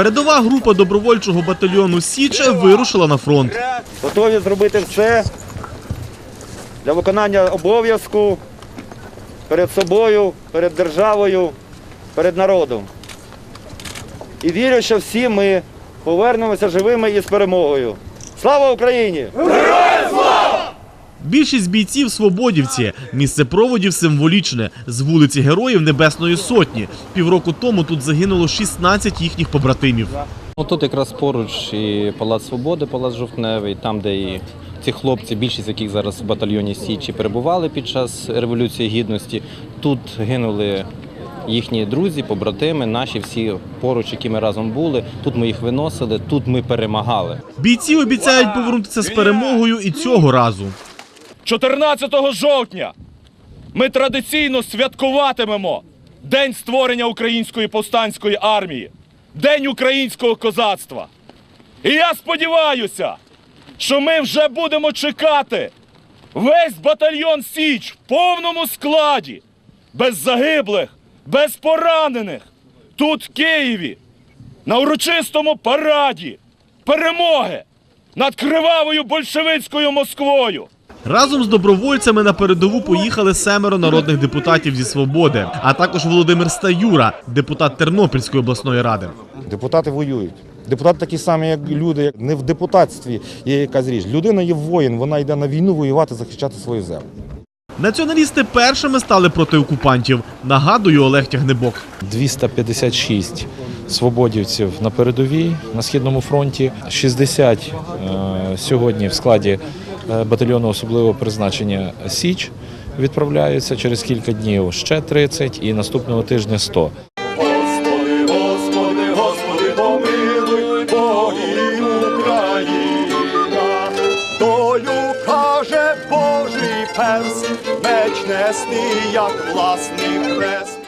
Передова група добровольчого батальйону Січ вирушила на фронт. Готові зробити все для виконання обов'язку перед собою, перед державою, перед народом. І вірю, що всі ми повернемося живими і з перемогою. Слава Україні! Більшість бійців свободівці. Місце проводів символічне з вулиці Героїв Небесної Сотні. Півроку тому тут загинуло 16 їхніх побратимів. Ну, тут якраз поруч і Палац Свободи, Палац Жовтневий, там, де і ці хлопці, більшість яких зараз в батальйоні Січі перебували під час Революції Гідності. Тут гинули їхні друзі, побратими, наші всі поруч, які ми разом були. Тут ми їх виносили, тут ми перемагали. Бійці обіцяють повернутися з перемогою і цього разу. 14 жовтня ми традиційно святкуватимемо День створення Української повстанської армії, День українського козацтва. І я сподіваюся, що ми вже будемо чекати весь батальйон Січ в повному складі, без загиблих, без поранених, тут, в Києві, на урочистому параді перемоги над кривавою большевицькою Москвою. Разом з добровольцями на передову поїхали семеро народних депутатів зі свободи, а також Володимир Стаюра, депутат Тернопільської обласної ради. Депутати воюють. Депутати такі самі, як люди. Не в депутатстві є якась річ. Людина є воїн, вона йде на війну воювати, захищати свою землю. Націоналісти першими стали проти окупантів. Нагадую Олег Тягнебок. 256 свободівців на передовій на східному фронті, 60 е, сьогодні в складі батальйону особливого призначення Січ відправляються через кілька днів ще 30 і наступного тижня 100. Господи, Господи, Господи, помилуй, Бог Україна. Долю каже Божий перс, меч нести, як власний хрест.